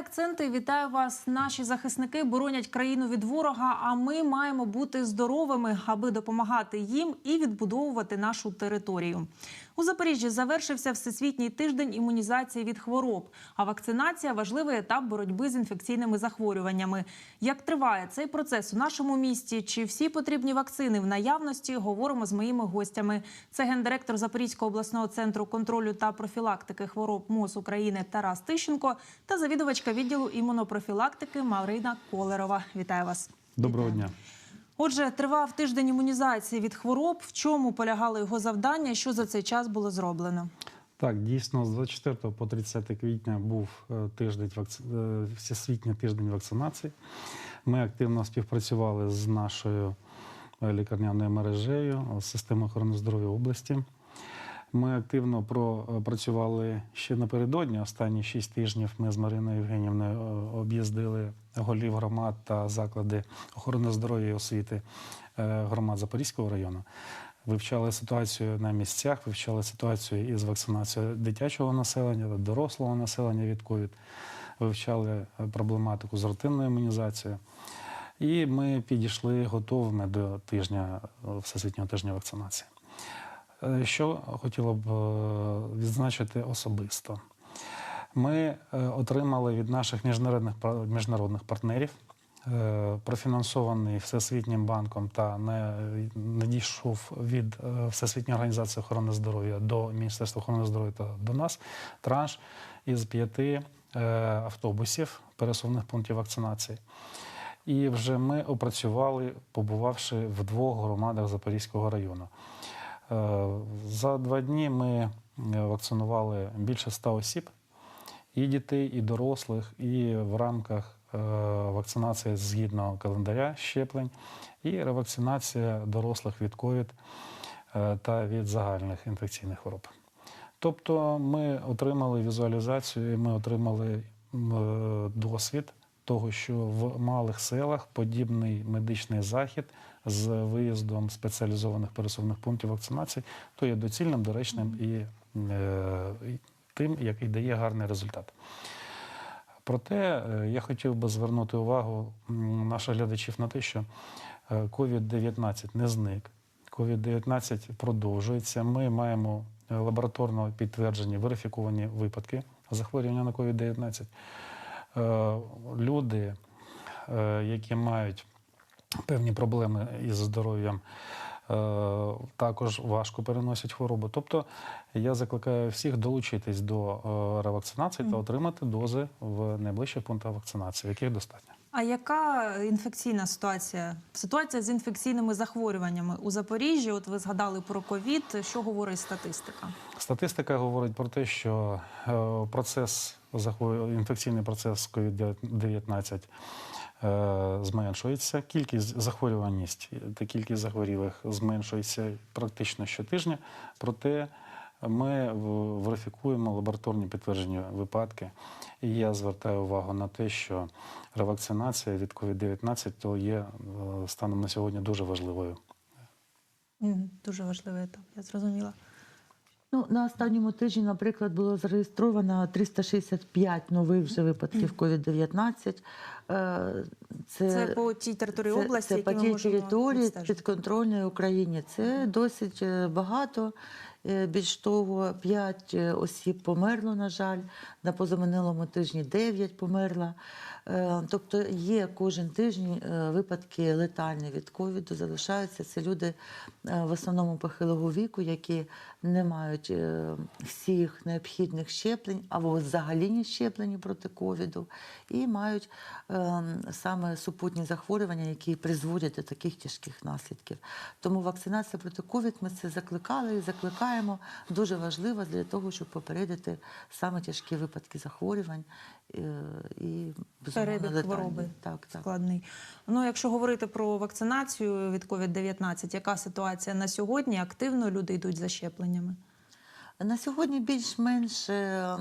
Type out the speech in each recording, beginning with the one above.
акценти. Вітаю вас. Наші захисники боронять країну від ворога. А ми маємо бути здоровими, аби допомагати їм і відбудовувати нашу територію. У Запоріжжі завершився всесвітній тиждень імунізації від хвороб. А вакцинація важливий етап боротьби з інфекційними захворюваннями. Як триває цей процес у нашому місті? Чи всі потрібні вакцини в наявності? Говоримо з моїми гостями. Це гендиректор Запорізького обласного центру контролю та профілактики хвороб МОЗ України Тарас Тищенко та завідувачка відділу імунопрофілактики Марина Колерова. Вітаю вас. Доброго дня. Отже, тривав тиждень імунізації від хвороб. В чому полягало його завдання? Що за цей час було зроблено? Так, дійсно, з 24 по 30 квітня був е, тиждень е, всесвітній тиждень вакцинації. Ми активно співпрацювали з нашою е, лікарняною мережею, з системою охорони здоров'я області. Ми активно пропрацювали ще напередодні. Останні 6 тижнів ми з Мариною Євгенівною е, об'їздили голів громад та заклади охорони здоров'я і освіти е, громад Запорізького району. Вивчали ситуацію на місцях, вивчали ситуацію із вакцинацією дитячого населення та дорослого населення від ковід, вивчали е, проблематику з рутинною імунізацією. І ми підійшли готовими до тижня е, всесвітнього тижня вакцинації. Е, Що хотіло б е, відзначити особисто? Ми е, отримали від наших міжнародних міжнародних партнерів профінансований Всесвітнім банком та не надійшов від Всесвітньої організації охорони здоров'я до Міністерства охорони здоров'я та до нас транш із п'яти автобусів пересувних пунктів вакцинації. І вже ми опрацювали, побувавши в двох громадах Запорізького району. Е, За два дні ми е, вакцинували більше ста осіб, і дітей, і дорослих, і в рамках е, вакцинації згідно календаря щеплень, і ревакцинація дорослих від е, та від загальних інфекційних хвороб. Тобто ми отримали візуалізацію, ми отримали досвід того, що в малих селах подібний медичний захід з виїздом спеціалізованих пересувних пунктів вакцинації то є доцільним, доречним і, е, і тим, який дає гарний результат. Проте е, я хотів би звернути увагу наших глядачів на те, що е, COVID-19 не зник. COVID-19 продовжується. Ми маємо лабораторно підтверджені верифіковані випадки захворювання на COVID-19. Е, Люди, е, які мають певні проблеми із здоров'ям, також важко переносять хворобу. Тобто я закликаю всіх долучитись до е, ревакцинації та отримати дози в найближчих пунктах вакцинації, яких достатньо. А яка інфекційна ситуація? Ситуація з інфекційними захворюваннями у Запоріжжі? От ви згадали про ковід. Що говорить статистика? Статистика говорить про те, що е, процес інфекційний процес COVID-19 е, зменшується. Кількість захворюваність та кількість захворілих зменшується практично щотижня. Проте ми верифікуємо лабораторні підтверджені випадки. І я звертаю увагу на те, що ревакцинація від COVID-19 то є е, станом на сьогодні дуже важливою. Дуже важливий етап, я зрозуміла. Ну, на останньому тижні, наприклад, було зареєстровано 365 нових вже випадків COVID-19. Це, Це по тій території це, області, це які по тій території підконтрольної Україні. Це досить е, багато. Е, Більш того, 5 осіб померло, на жаль. На позаминулому тижні 9 померло. Е, Тобто є кожен тиждень е, випадки летальні від ковіду, залишаються. Це люди е, в основному похилого віку, які не мають е, всіх необхідних щеплень або взагалі не щеплені проти ковіду, і мають е, саме супутні захворювання, які призводять до таких тяжких наслідків. Тому вакцинація проти ковід ми це закликали і закликаємо. Дуже важлива для того, щоб попередити саме тяжкі випадки захворювань е, і Перебіг хвороби Так, так. складний. Ну, якщо говорити про вакцинацію від COVID-19, яка ситуація на сьогодні? Активно люди йдуть за щепленнями? На сьогодні більш-менш е, е,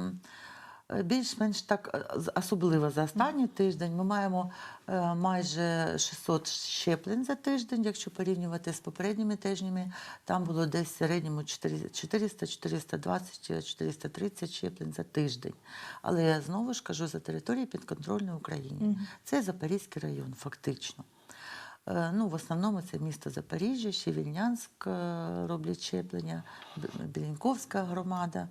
більш-менш так, е, особливо за останній тиждень, ми маємо е, майже 600 щеплень за тиждень, якщо порівнювати з попередніми тижнями, там було десь в середньому 400, 400, 420, 430 щеплень за тиждень. Але я знову ж кажу за території підконтрольної Україні. Це Запорізький район, фактично. Е, Ну, в основному це місто Запоріжжя, ще Вільнянськ е, роблять щеплення, Б- Біліньковська громада е,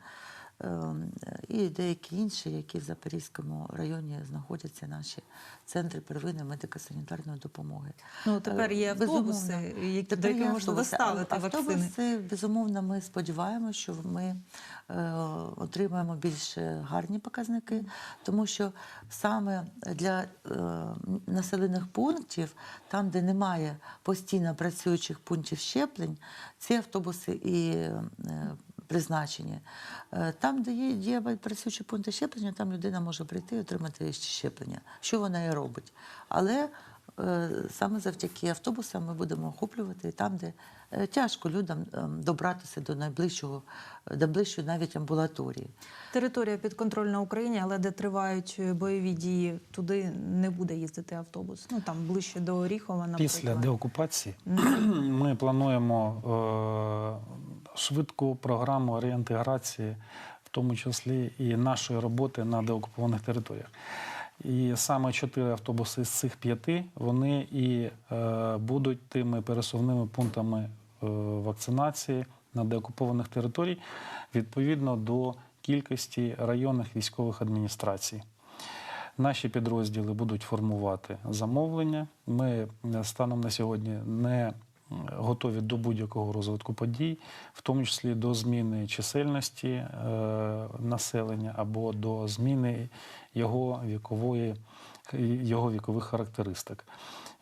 і деякі інші, які в Запорізькому районі знаходяться наші центри первинної медико-санітарної допомоги. Ну тепер є Е, автобуси, які до яких можна доставити вакцини. Автобуси, безумовно, ми сподіваємося, що ми е, отримаємо більш гарні показники, тому що саме для е, населених пунктів, там, де немає постійно працюючих пунктів щеплень, ці автобуси і е, призначені. Е, Там, де є, є працюючі пункти щеплення, там людина може прийти і отримати ще щеплення, що вона і робить. Але е, саме завдяки автобусам ми будемо охоплювати там, де е, тяжко людям ем, добратися до найближчого, до ближчої навіть амбулаторії. Територія підконтрольна Україні, але де тривають бойові дії, туди не буде їздити автобус. Ну там ближче до Оріхова, наприклад. Після деокупації ми плануємо е, швидку програму реінтеграції, в тому числі і нашої роботи на деокупованих територіях. І саме чотири автобуси з цих п'яти вони і е, будуть тими пересувними пунктами е, вакцинації на деокупованих територій відповідно до кількості районних військових адміністрацій. Наші підрозділи будуть формувати замовлення. Ми е, станом на сьогодні не готові до будь-якого розвитку подій, в тому числі до зміни чисельності е, населення або до зміни його вікової його вікових характеристик.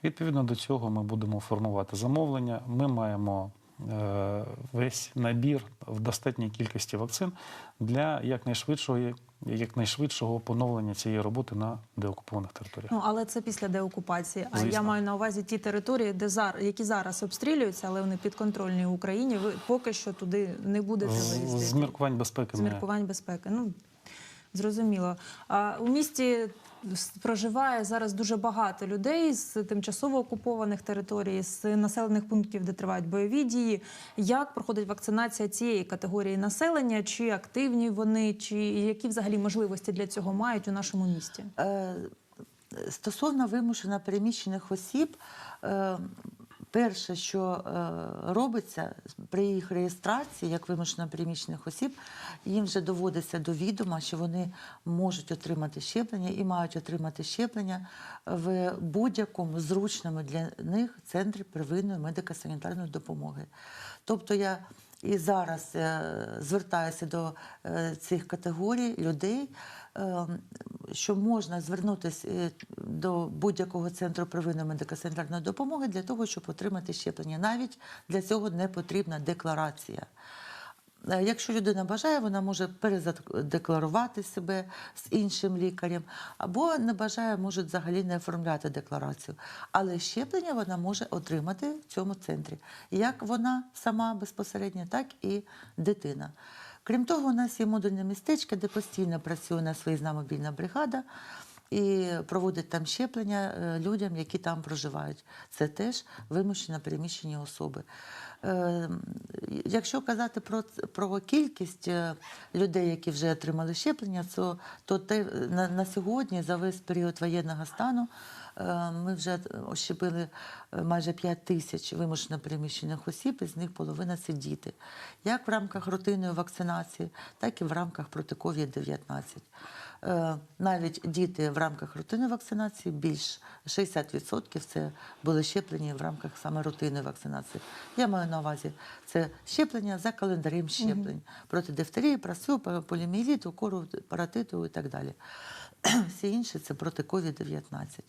Відповідно до цього ми будемо формувати замовлення. Ми маємо е, весь набір в достатній кількості вакцин для якнайшвидшого, якнайшвидшого поновлення цієї роботи на деокупованих територіях. Ну але це після деокупації. А я маю на увазі ті території, де зар, які зараз обстрілюються, але вони підконтрольні Україні. Ви поки що туди не будете З, з міркувань безпеки З міркувань безпеки. Ну зрозуміло. А у місті проживає зараз дуже багато людей з тимчасово окупованих територій, з населених пунктів, де тривають бойові дії. Як проходить вакцинація цієї категорії населення? Чи активні вони, чи які взагалі можливості для цього мають у нашому місті? Е, Стосовно вимушено переміщених осіб, е, перше, що е, робиться при їх реєстрації як вимушено переміщених осіб, їм вже доводиться до відома, що вони можуть отримати щеплення і мають отримати щеплення в будь-якому зручному для них центрі первинної медико-санітарної допомоги. Тобто я і зараз е, звертаюся до е, цих категорій людей, що можна звернутися е, до будь-якого центру первинної медико-санітарної допомоги для того, щоб отримати щеплення. Навіть для цього не потрібна декларація. Е, Якщо людина бажає, вона може перезадекларувати себе з іншим лікарем, або не бажає, може взагалі не оформляти декларацію. Але щеплення вона може отримати в цьому центрі. Як вона сама безпосередньо, так і дитина. Крім того, у нас є модульне містечко, де постійно працює у нас виїзна мобільна бригада і проводить там щеплення е, людям, які там проживають. Це теж вимушено переміщені особи. Е, Якщо казати про, про кількість е, людей, які вже отримали щеплення, то, то те, на, на сьогодні, за весь період воєнного стану, ми вже ощепили е, майже 5 тисяч вимушено переміщених осіб, із них половина це діти. Як в рамках рутинної вакцинації, так і в рамках проти COVID-19. Е, Навіть діти в рамках рутинної вакцинації більш 60% це були щеплені в рамках саме рутинної вакцинації. Я маю на увазі це щеплення за календарем щеплень проти дифтерії, прасу, поліміеліту, кору, паратиту і так далі. Всі інші це проти COVID-19.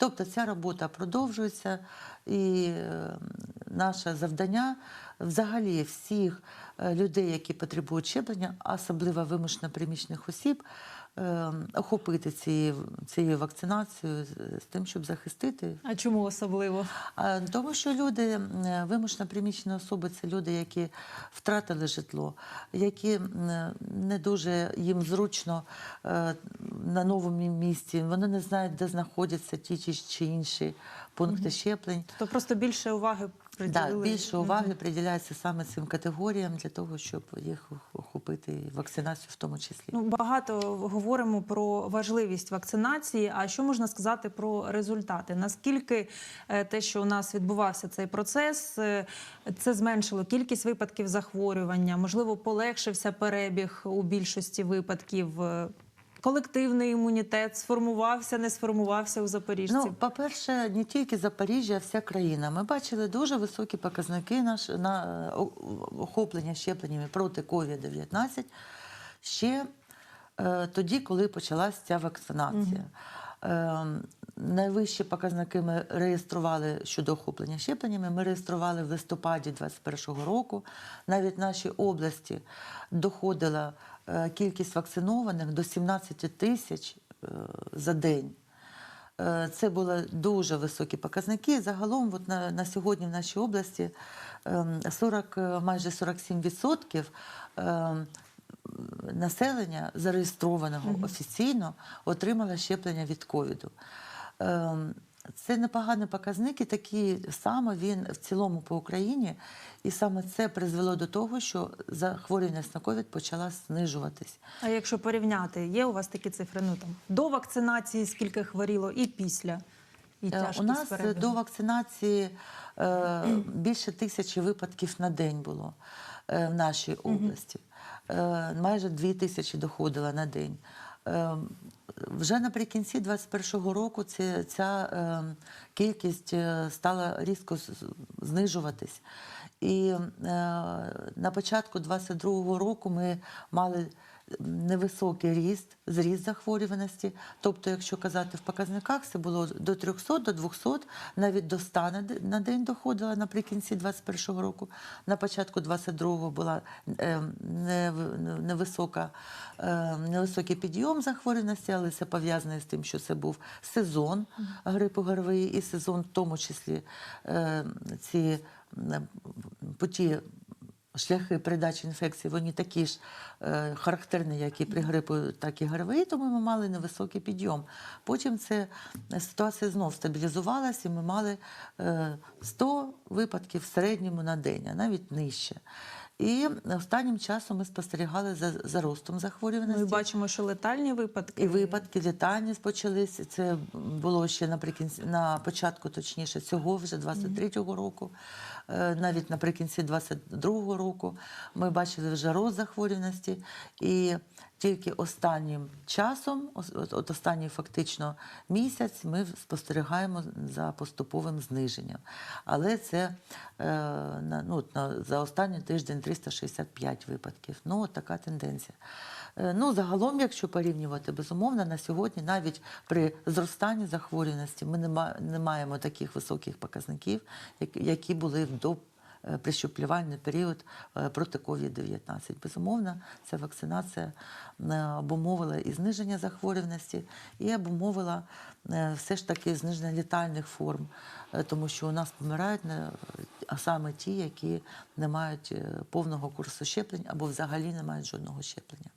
Тобто ця робота продовжується, і е, наше завдання взагалі всіх е, людей, які потребують щеплення, особливо вимушено приміщених осіб, охопити цією, цією вакцинацією з, тим, щоб захистити А чому особливо? Тому що люди, вимушено приміщені особи, це люди, які втратили житло, які не дуже їм зручно е, на новому місці. Вони не знають, де знаходяться ті чи- чи інші пункти щеплень. То просто більше уваги Да, більше уваги приділяється саме цим категоріям для того, щоб їх охопити вакцинацію в тому числі. Ну, багато говоримо про важливість вакцинації. А що можна сказати про результати? Наскільки е, те, що у нас відбувався цей процес, е, це зменшило кількість випадків захворювання? Можливо, полегшився перебіг у більшості випадків. Колективний імунітет сформувався, не сформувався у запоріжців. Ну, по-перше, не тільки Запоріжжя, а вся країна. Ми бачили дуже високі показники наш, на е, охоплення щепленнями проти COVID-19 ще е, тоді, коли почалася ця вакцинація. Е, найвищі показники ми реєстрували щодо охоплення щепленнями. Ми реєстрували в листопаді 2021 року. Навіть в нашій області доходила кількість вакцинованих до 17 тисяч е, за день. Е, Це були дуже високі показники. Загалом, от на, на сьогодні в нашій області ем, 40, е, майже 47% ем, населення зареєстрованого офіційно отримало щеплення від ковіду. Це непогані показники, такі саме він в цілому по Україні, і саме це призвело до того, що захворюваність на ковід почала знижуватись. А якщо порівняти, є у вас такі цифри? Ну там до вакцинації скільки хворіло, і після і Е, тяжкість У нас перебігу? до вакцинації е, більше тисячі випадків на день було е, в нашій області. Е, майже дві тисячі доходило на день. Е, вже наприкінці 2021 року ця, ця е, кількість е, стала різко знижуватись. І е, на початку 2022 року ми мали невисокий ріст, зріст захворюваності. Тобто, якщо казати в показниках, це було до 300, до 200, навіть до 100 на на день доходило наприкінці 2021 року. На початку 2022 була е, нев- невисока, е, невисокий підйом захворюваності, але це пов'язане з тим, що це був сезон грипу ГРВІ і сезон, в тому числі е, ці путі шляхи передачі інфекції, вони такі ж е, характерні, як і при грипу, так і ГРВІ, тому ми мали невисокий підйом. Потім це ситуація знов стабілізувалася, і ми мали е, 100 випадків в середньому на день, а навіть нижче. І останнім часом ми спостерігали за, за ростом захворюваності. Ми бачимо, що летальні випадки І випадки літання почалися. Це було ще наприкінці на початку, точніше, цього вже 23-го року, Е, навіть наприкінці 22-го року. Ми бачили вже рост захворюваності. І тільки останнім часом, от, останній фактично місяць, ми спостерігаємо за поступовим зниженням. Але це е, ну, за останній тиждень 365 випадків. Ну, от така тенденція. Е, Ну, загалом, якщо порівнювати, безумовно, на сьогодні навіть при зростанні захворюваності ми не, ма- не маємо таких високих показників, як- які були до прищеплювальний період е, проти COVID-19. Безумовно, ця вакцинація е, обумовила і зниження захворюваності, і обумовила е, все ж таки зниження літальних форм, е, тому що у нас помирають а саме ті, які не мають е, повного курсу щеплень або взагалі не мають жодного щеплення.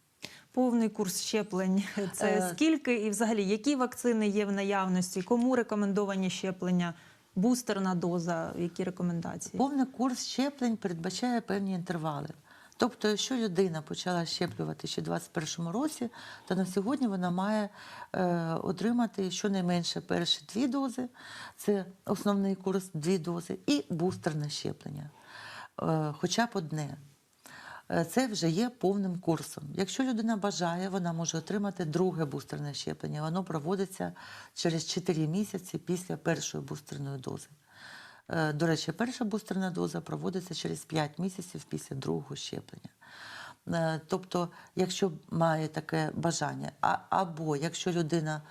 повний курс щеплень. Це Е, скільки і взагалі які вакцини є в наявності? Кому рекомендовані щеплення? Бустерна доза, які рекомендації? Повний курс щеплень передбачає певні інтервали. Тобто, якщо людина почала щеплювати ще в 2021 році, то на сьогодні вона має е, отримати щонайменше перші дві дози, це основний курс, дві дози, і бустерне щеплення, е, хоча б одне. Е, Це вже є повним курсом. Якщо людина бажає, вона може отримати друге бустерне щеплення. Воно проводиться через 4 місяці після першої бустерної дози. Е, До речі, перша бустерна доза проводиться через 5 місяців після другого щеплення. Е, Тобто, якщо має таке бажання, або якщо людина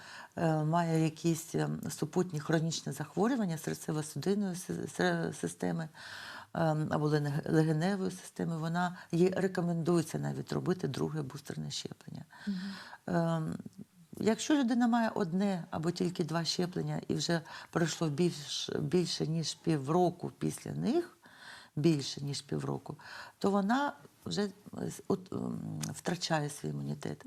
має якісь е, супутні хронічні захворювання серцево-судинної системи, ем, або лене- легеневої системи, вона їй рекомендується навіть робити друге бустерне щеплення. Ем, Якщо людина має одне або тільки два щеплення і вже пройшло більш, більше ніж півроку після них, більше ніж півроку, то вона вже е, от, ем, втрачає свій імунітет.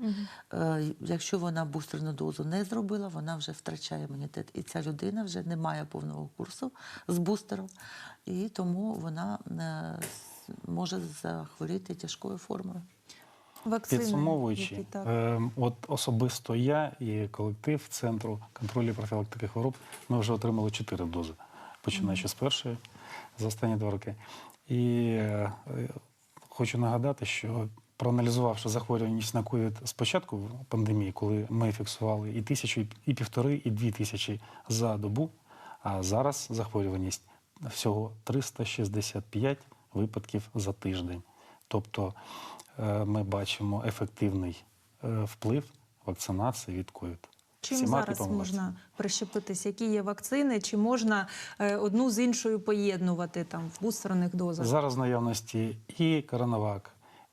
Е, Якщо вона бустерну дозу не зробила, вона вже втрачає імунітет. І ця людина вже не має повного курсу з бустером, і тому вона е, може захворіти тяжкою формою. Вакцини, Підсумовуючи, які так. е, от особисто я і колектив Центру контролю і профілактики хвороб, ми вже отримали чотири дози, починаючи з першої за останні два роки. І е, хочу нагадати, що проаналізувавши захворюваність на ковід з початку пандемії, коли ми фіксували і тисячу, і півтори, і дві тисячі за добу, а зараз захворюваність всього 365 випадків за тиждень. Тобто е, ми бачимо ефективний е, вплив вакцинації від ковід. Чим Всіма зараз можна прищепитись? Які є вакцини? Чи можна е, одну з іншою поєднувати там в бустерних дозах? Зараз в наявності і Коронавак,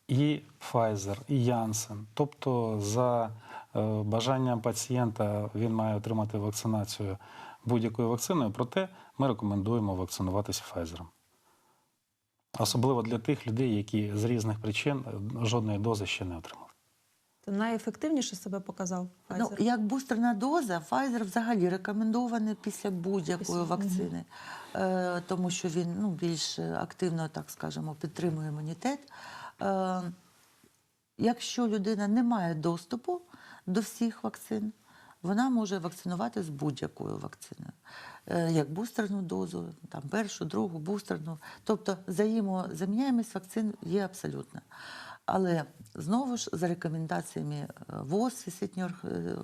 і Pfizer, і Janssen. Тобто, за е, бажанням пацієнта він має отримати вакцинацію будь-якою вакциною, проте ми рекомендуємо вакцинуватися Pfizer. Особливо для тих людей, які з різних причин е, жодної дози ще не отримали. То найефективніше себе показав Ну, як бустерна доза, Pfizer взагалі рекомендований після будь-якої Після, вакцини, е, тому що він ну, більш активно, так скажемо, підтримує імунітет. Е, якщо людина не має доступу до всіх вакцин, вона може вакцинувати з будь-якою вакциною, Е, як бустерну дозу, там першу, другу, бустерну. Тобто взаємозаміняємість вакцин є абсолютно. Але знову ж за рекомендаціями е, ВОЗ, Всесвітньої е,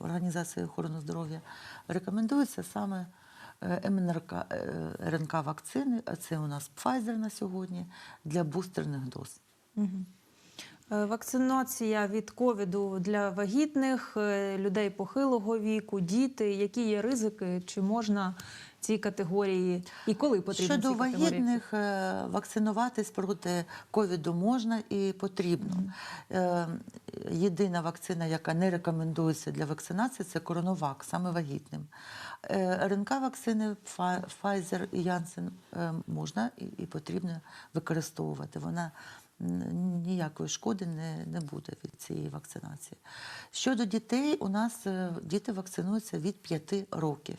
організації охорони здоров'я, рекомендується саме е, МНРК, РНК вакцини, а це у нас Pfizer на сьогодні, для бустерних доз. Вакцинація від ковіду для вагітних, людей похилого віку, діти. Які є ризики? Чи можна ці категорії і коли потрібно Щодо ці категорії? вагітних, е, вакцинуватись проти ковіду можна і потрібно. Е, Єдина вакцина, яка не рекомендується для вакцинації, це коронавак, саме вагітним. Е, РНК вакцини Pfizer і Janssen можна і, потрібно використовувати. Вона ніякої шкоди не, не буде від цієї вакцинації. Щодо дітей, у нас діти вакцинуються від 5 років.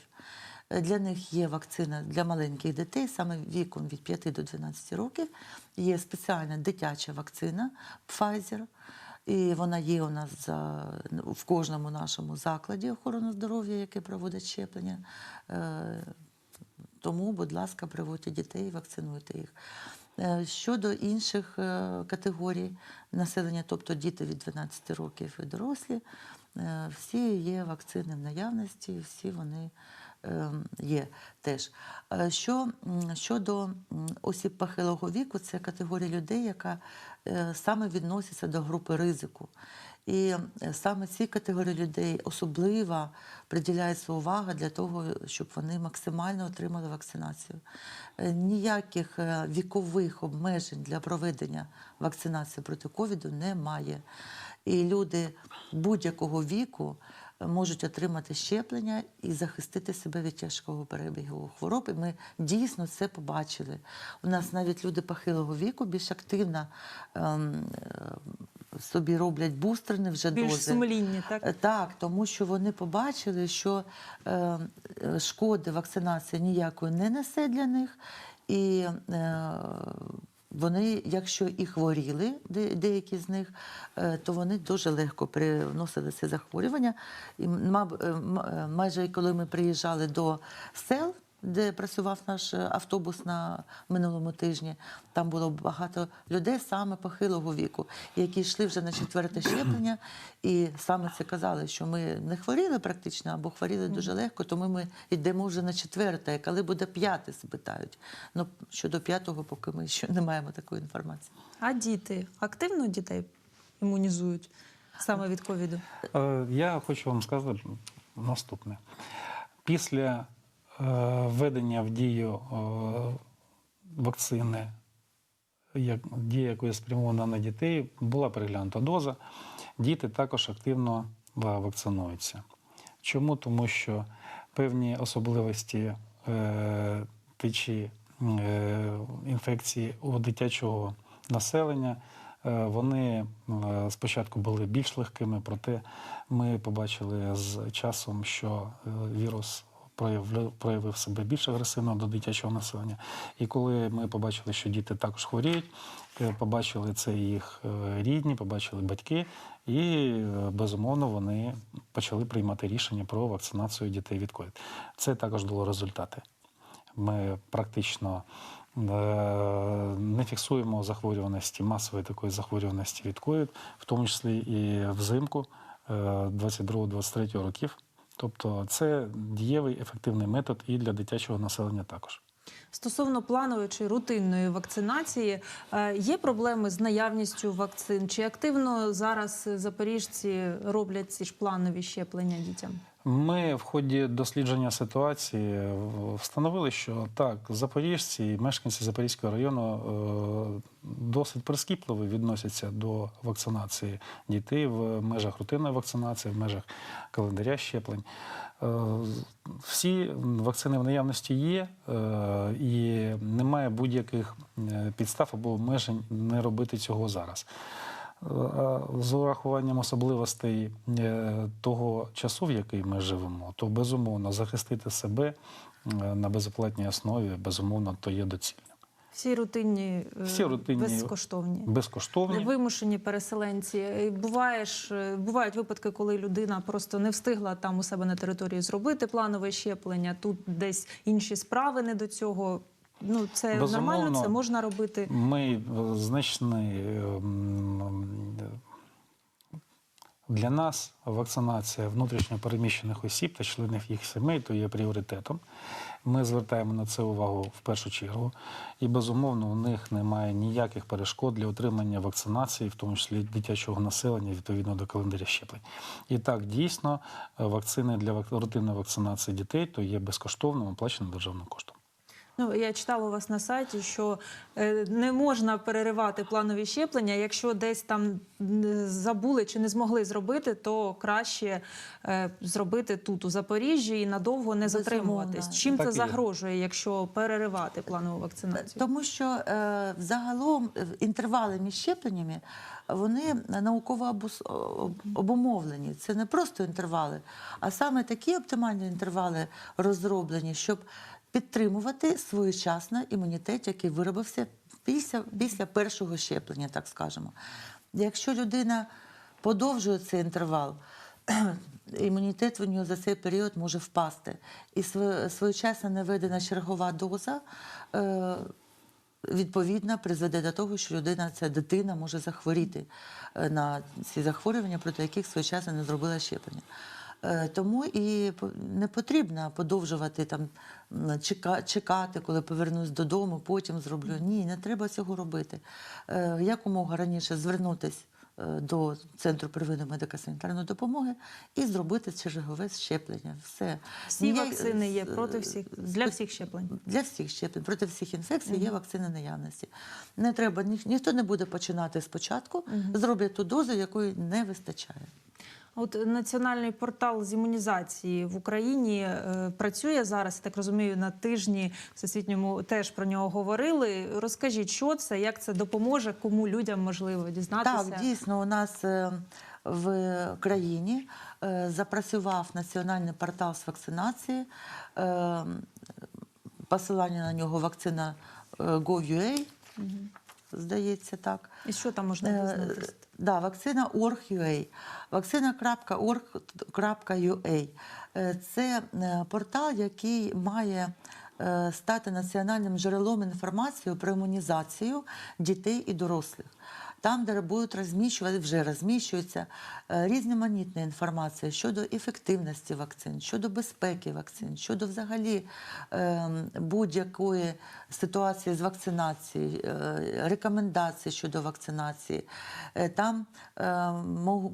Для них є вакцина для маленьких дітей, саме віком від 5 до 12 років. Є спеціальна дитяча вакцина Pfizer. І вона є у нас за, в кожному нашому закладі охорони здоров'я, який проводить щеплення. Е, Тому, будь ласка, приводьте дітей вакцинуйте їх. Е, Щодо інших е, категорій населення, тобто діти від 12 років і дорослі, всі є вакцини в наявності, всі вони є теж. Е, Що щодо осіб похилого віку, це категорія людей, яка е, саме відноситься до групи ризику. І е, саме цій категорії людей особливо приділяється увага для того, щоб вони максимально отримали вакцинацію. Е, Ніяких е, вікових обмежень для проведення вакцинації проти ковіду немає. І люди будь-якого віку е, можуть отримати щеплення і захистити себе від тяжкого перебігу хвороб. І ми дійсно це побачили. У нас навіть люди похилого віку більш активно ем, е, собі роблять бустерни вже Більш дози. сумлінні, так? Е, Так, тому що вони побачили, що е, е, шкоди вакцинація ніякої не несе для них, і е, вони, якщо і хворіли, деякі з них, е, то вони дуже легко приносили це захворювання. І е, е, майже коли ми приїжджали до сел. Де працював наш е, автобус на минулому тижні, там було багато людей саме похилого віку, які йшли вже на четверте щеплення, і саме це казали, що ми не хворіли практично або хворіли дуже легко, тому ми йдемо вже на четверте. А коли буде п'яте, спитають. Ну щодо п'ятого, поки ми ще не маємо такої інформації. А діти активно дітей імунізують саме від ковіду? Е, Я хочу вам сказати наступне. Після введення в дію е, вакцини, як, дія якої спрямована на дітей, була переглянута доза. Діти також активно вакцинуються. Чому? Тому що певні особливості е, течі е, інфекції у дитячого населення. е, Вони е, спочатку були більш легкими, проте ми побачили з часом, що е, вірус проявив, проявив себе більш агресивно до дитячого населення. І коли ми побачили, що діти також хворіють, е, побачили це їх е, рідні, побачили батьки, і е, безумовно вони почали приймати рішення про вакцинацію дітей від ковід. Це також дало результати. Ми практично не фіксуємо захворюваності, масової такої захворюваності від ковід, в тому числі і взимку е, 22-23 років. Тобто це дієвий ефективний метод і для дитячого населення також. Стосовно планової чи рутинної вакцинації, е, є проблеми з наявністю вакцин? Чи активно зараз запоріжці роблять ці ж планові щеплення дітям? Ми в ході дослідження ситуації е, встановили, що так, запоріжці, мешканці Запорізького району е, досить прискіпливо відносяться до вакцинації дітей в межах рутинної вакцинації, в межах календаря щеплень. Е, Всі вакцини в наявності є, і немає будь-яких підстав або обмежень не робити цього зараз. А З урахуванням особливостей е, того часу, в який ми живемо, то безумовно захистити себе е, на безоплатній основі, безумовно, то є доцільним. Всі рутинні, е, Всі рутинні безкоштовні. Безкоштовні. Вимушені переселенці. І Буває ж, е, бувають випадки, коли людина просто не встигла там у себе на території зробити планове щеплення. Тут десь інші справи не до цього. Ну це Безумовно. нормально, це можна робити. Ми е, значний ем, для нас вакцинація внутрішньо переміщених осіб та членів їх сімей то є пріоритетом. Ми звертаємо на це увагу в першу чергу. І безумовно, у них немає ніяких перешкод для отримання вакцинації, в тому числі дитячого населення, відповідно до календаря щеплень. І так, дійсно, е, вакцини для рутинної вакцинації дітей то є безкоштовним, оплаченим державним коштом. Ну я читала у вас на сайті, що е, не можна переривати планові щеплення. Якщо десь там забули чи не змогли зробити, то краще е, зробити тут у Запоріжжі і надовго не затримуватись. Чим Так це є. загрожує, якщо переривати планову вакцинацію? Тому що е, взагалом е, інтервали між щепленнями вони науково обус- обумовлені. Це не просто інтервали, а саме такі оптимальні інтервали розроблені, щоб підтримувати своєчасно імунітет, який виробився після, після першого щеплення, так скажемо. Якщо людина подовжує цей інтервал, імунітет в нього за цей період може впасти. І сво- своєчасно наведена чергова доза. Е, Відповідно, призведе до того, що людина, ця дитина може захворіти е, на ці захворювання, проти яких своєчасно не зробила щеплення. Е, Тому і не потрібно подовжувати там чекати, коли повернусь додому, потім зроблю. Ні, не треба цього робити. Е, Якомога раніше звернутися до центру первинної медико-санітарної допомоги і зробити чергове щеплення. Все Всі Ніяк- вакцини є проти всіх для всіх щеплень. для всіх щеплень, проти всіх інфекцій є вакцини наявності. Не треба, ні, ніхто не буде починати спочатку, зроблять ту дозу, якої не вистачає. От національний портал з імунізації в Україні е, працює зараз. Я так розумію, на тижні всесвітньому теж про нього говорили. Розкажіть, що це, як це допоможе, кому людям можливо дізнатися. Так, дійсно, у нас е, в країні е, запрацював національний портал з вакцинації. Посилання на нього вакцина Gov.ua, здається, так. І що там можна Е, дізнатися? Да, вакцина org.ua. Вакцина.org.ua. Е, Це е, портал, який має е, стати національним джерелом інформації про імунізацію дітей і дорослих. Там, де будуть розміщувати, вже розміщується е, різноманітна інформація щодо ефективності вакцин, щодо безпеки вакцин, щодо взагалі е, будь-якої ситуації з вакцинацією, е, рекомендацій щодо вакцинації. Там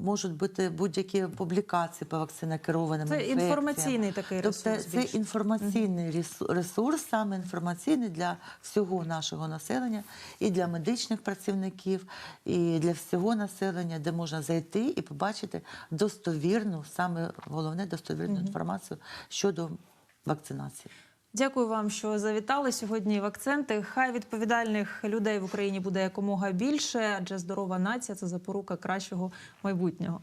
можуть бути будь-які публікації по вакцинокерованим Це інфекціям. інформаційний такий Тобто ресурс це більше. інформаційний ресурс саме інформаційний для всього нашого населення, і для медичних працівників, і для всього населення, де можна зайти і побачити достовірну, саме головне достовірну інформацію щодо вакцинації. Дякую вам, що завітали сьогодні в акценти. Хай відповідальних людей в Україні буде якомога більше, адже здорова нація це запорука кращого майбутнього.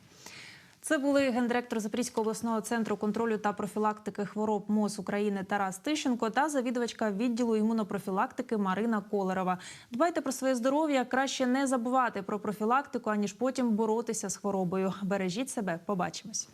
Це були гендиректор Запорізького обласного центру контролю та профілактики хвороб МОЗ України Тарас Тищенко та завідувачка відділу імунопрофілактики Марина Колерова. Дбайте про своє здоров'я, краще не забувати про профілактику, аніж потім боротися з хворобою. Бережіть себе, побачимось.